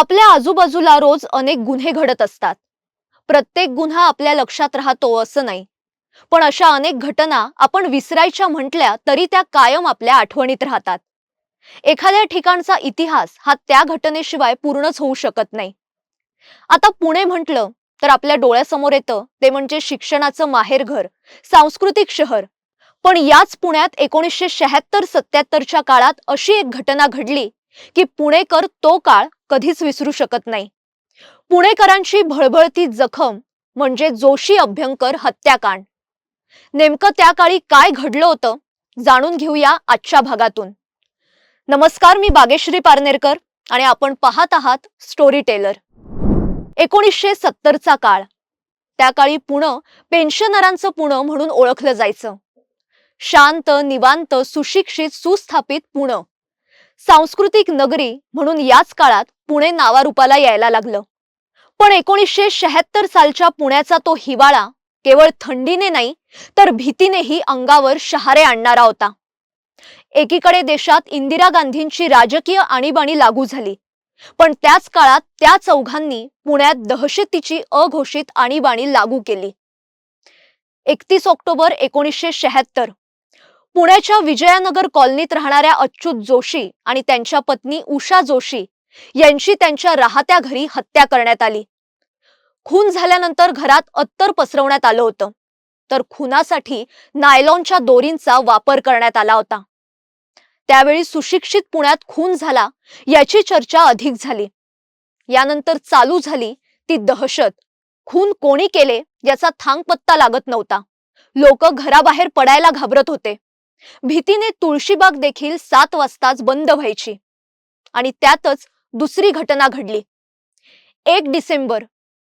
आपल्या आजूबाजूला रोज अनेक गुन्हे घडत असतात. प्रत्येक गुन्हा आपल्या लक्षात राहतो असं नाही. पण अशा अनेक घटना आपण विसरायच्या म्हटल्या तरी त्या कायम आपल्या आठवणीत राहतात. एखाद्या ठिकाणचा इतिहास हा त्या घटनेशिवाय पूर्णच होऊ शकत नाही. आता पुणे म्हटलं तर आपल्या डोळ्यासमोर येतं ते म्हणजे शिक्षणाचं माहेरघर सांस्कृतिक शहर. पण याच पुण्यात एकोणीसशे शहात्तर सत्याहत्तरच्या काळात अशी एक घटना घडली की पुणेकर तो काळ कधीच विसरू शकत नाही. पुणेकरांची भळभळती जखम म्हणजे जोशी अभ्यंकर हत्याकांड. नेमकं त्या काळी काय घडलं होतं जाणून घेऊया आजच्या भागातून. नमस्कार मी बागेश्री पारनेरकर आणि आपण पाहत आहात स्टोरी टेलर एकोणीसशे सत्तरचा काळ. त्या काळी पुणं पेन्शनरांचं पुणं म्हणून ओळखलं जायचं. शांत निवांत सुशिक्षित सुस्थापित पुणं. सांस्कृतिक नगरी म्हणून याच काळात पुणे नावारूपाला यायला लागलं. पण एकोणीसशे शहात्तर सालच्या पुण्याचा तो हिवाळा केवळ थंडीने नाही तर भीतीनेही अंगावर शहारे आणणारा होता. एकीकडे देशात इंदिरा गांधींची राजकीय आणीबाणी लागू झाली पण त्याच काळात त्या चौघांनी पुण्यात दहशतीची अघोषित आणीबाणी लागू केली. एकतीस ऑक्टोबर एकोणीसशे शहात्तर पुण्याच्या विजयानगर कॉलनीत राहणाऱ्या अच्युत जोशी आणि त्यांच्या पत्नी उषा जोशी यांची त्यांच्या राहत्या घरी हत्या करण्यात आली. खून झाल्यानंतर घरात अत्तर पसरवण्यात आलं होतं. तर खुनासाठी नायलॉनच्या दोरींचा वापर करण्यात आला होता. त्यावेळी सुशिक्षित पुण्यात खून झाला याची चर्चा अधिक झाली. यानंतर चालू झाली ती दहशत. खून कोणी केले याचा थांगपत्ता लागत नव्हता. लोक घराबाहेर पडायला घाबरत होते. भीतीने तुळशीबाग देखील सात वाजताच बंद व्हायची. आणि त्यातच दुसरी घटना घडली. एक डिसेंबर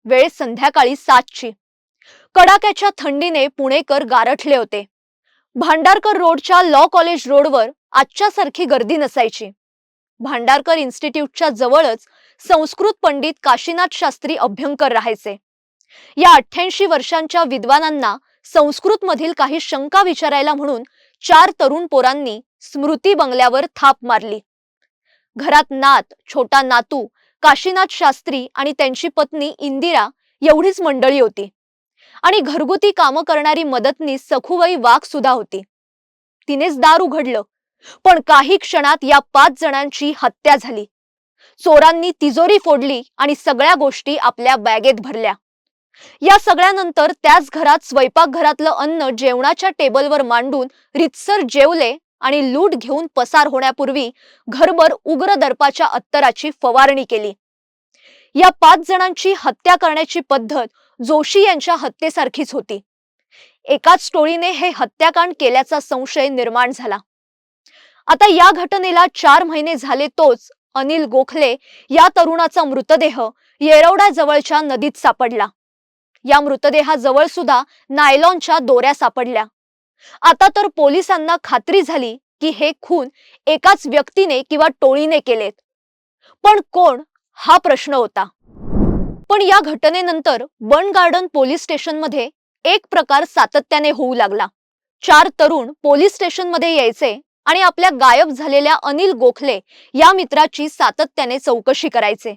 वेळ संध्याकाळी सातची. कडाक्याच्या थंडीने पुणेकर गारठले होते. भांडारकर रोडच्या लॉ कॉलेज रोडवर आजच्या सारखी गर्दी नसायची. भांडारकर इन्स्टिट्यूटच्या जवळच संस्कृत पंडित काशीनाथ शास्त्री अभ्यंकर राहायचे. या अठ्ठ्याऐंशी वर्षांच्या विद्वानांना संस्कृत मधील काही शंका विचारायला म्हणून चार तरुण पोरांनी स्मृती बंगल्यावर थाप मारली. घरात नात छोटा नातू काशीनाथ शास्त्री आणि त्यांची पत्नी इंदिरा एवढीच मंडळी होती. आणि घरगुती कामं करणारी मदतनीस सखुबाई वाघ सुद्धा होती. तिनेच दार उघडलं पण काही क्षणात या पाच जणांची हत्या झाली. चोरांनी तिजोरी फोडली आणि सगळ्या गोष्टी आपल्या बॅगेत भरल्या. या सगळ्यानंतर त्याच घरात स्वयंपाकघरातलं अन्न जेवणाच्या टेबलवर मांडून रितसर जेवले आणि लूट घेऊन पसार होण्यापूर्वी घरभर उग्र दर्पाच्या अत्तराची फवारणी केली. या पाच जणांची हत्या करण्याची पद्धत जोशी यांच्या हत्येसारखीच होती. एकाच टोळीने हे हत्याकांड केल्याचा संशय निर्माण झाला. आता या घटनेला चार महिने झाले तोच अनिल गोखले या तरुणाचा मृतदेह येरवडा जवळच्या नदीत सापडला. या मृतदेहाजवळ सुद्धा नायलॉनच्या दोऱ्या सापडल्या. आता तर पोलिसांना खात्री झाली की हे खून एकाच व्यक्तीने किंवा टोळीने केलेत. पण कोण? हा प्रश्न होता. पण या घटनेनंतर बन गार्डन पोलीस स्टेशनमध्ये एक प्रकार सातत्याने होऊ लागला. चार तरुण पोलीस स्टेशनमध्ये यायचे आणि आपल्या गायब झालेल्या अनिल गोखले या मित्राची सातत्याने चौकशी करायचे.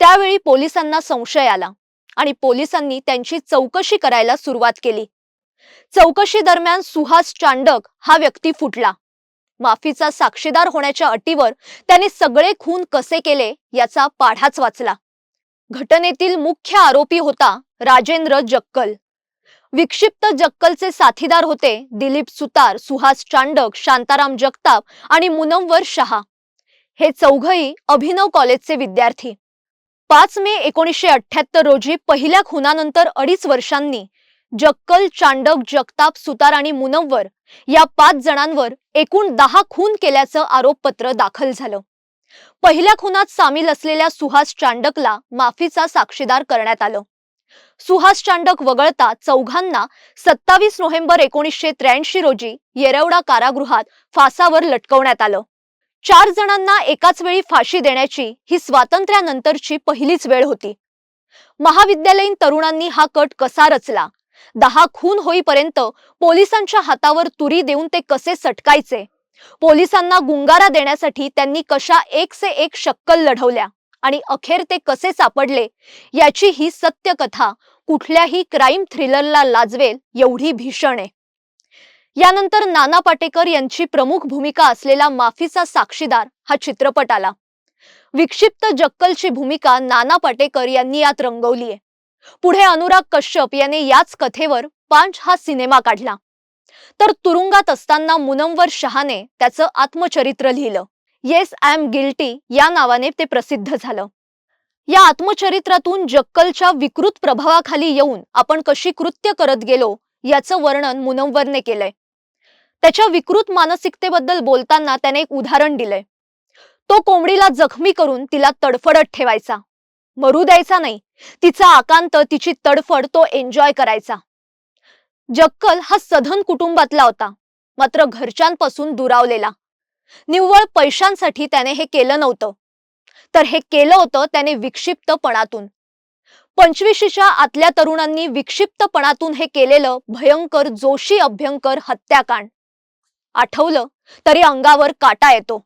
त्यावेळी पोलिसांना संशय आला. आणि पोलिसांनी त्यांची चौकशी करायला सुरुवात केली. चौकशी दरम्यान सुहास चांडक हा व्यक्ती फुटला. माफीचा साक्षीदार होण्याच्या अटीवर त्याने सगळे खून कसे केले याचा पाढाच वाचला. घटनेतील मुख्य आरोपी होता राजेंद्र जक्कल. विक्षिप्त जक्कलचे साथीदार होते दिलीप सुतार सुहास चांडक शांताराम जगताप आणि मुनंवर शहा. हे चौघही अभिनव कॉलेजचे विद्यार्थी. पाच मे एकोणीसशे अठ्ठ्याहत्तर रोजी पहिल्या खुनानंतर अडीच वर्षांनी जक्कल चांडक जगताप सुतार आणि मुनव्वर या पाच जणांवर एकूण दहा खून केल्याचं आरोपपत्र दाखल झालं. पहिल्या खुनात सामील असलेल्या सुहास चांडकला माफीचा साक्षीदार करण्यात आलं. सुहास चांडक वगळता चौघांना सत्तावीस नोव्हेंबर एकोणीसशे त्र्याऐंशी रोजी येरवडा कारागृहात फासावर लटकवण्यात आलं. चार जणांना एकाच वेळी फाशी देण्याची ही स्वातंत्र्यानंतरची पहिलीच वेळ होती. महाविद्यालयीन तरुणांनी हा कट कसा रचला? दहा खून होईपर्यंत पोलिसांच्या हातावर तुरी देऊन ते कसे सटकायचे? पोलिसांना गुंगारा देण्यासाठी त्यांनी कशा एक से एक शक्कल लढवल्या? आणि अखेर ते कसे सापडले? याची ही सत्य कथा कुठल्याही क्राईम थ्रिलरला लाजवेल एवढी भीषण आहे. यानंतर नाना पाटेकर यांची प्रमुख भूमिका असलेला माफीचा साक्षीदार हा चित्रपट आला. विक्षिप्त जक्कलची भूमिका नाना पाटेकर यांनी यात रंगवली आहे पुढे अनुराग कश्यप याने याच कथेवर पांच हा सिनेमा काढला. तर तुरुंगात असताना मुनंवर शहाने त्याचं आत्मचरित्र लिहिलं. येस आय एम गिल्टी या नावाने ते प्रसिद्ध झालं. या आत्मचरित्रातून जक्कलच्या विकृत प्रभावाखाली येऊन आपण कशी कृत्य करत गेलो याचं वर्णन मुनव्वरने केलंय. त्याच्या विकृत मानसिकतेबद्दल बोलताना त्याने एक उदाहरण दिलंय. तो कोंबडीला जखमी करून तिला तडफडत ठेवायचा. मरू द्यायचा नाही. तिचा आकांत तिची तडफड तो एन्जॉय करायचा. जक्कल हा सधन कुटुंबातला होता. मात्र घरच्यांपासून दुरावलेला. निव्वळ पैशांसाठी त्याने हे केलं नव्हतं. तर हे केलं होतं त्याने विक्षिप्तपणातून. पंचवीशीच्या आतल्या तरुणांनी विक्षिप्तपणातून हे केलेलं भयंकर जोशी अभ्यंकर हत्याकांड. आठवलं तरी अंगावर काटा येतो.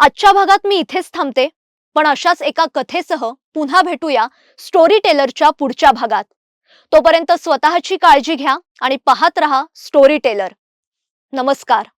आजच्या भागात मी इथेच थांबते पण अशाच एका कथेसह पुन्हा भेटूया स्टोरी टेलरच्या पुढच्या भागात. तोपर्यंत स्वतःची काळजी घ्या आणि पाहत रहा स्टोरी टेलर नमस्कार.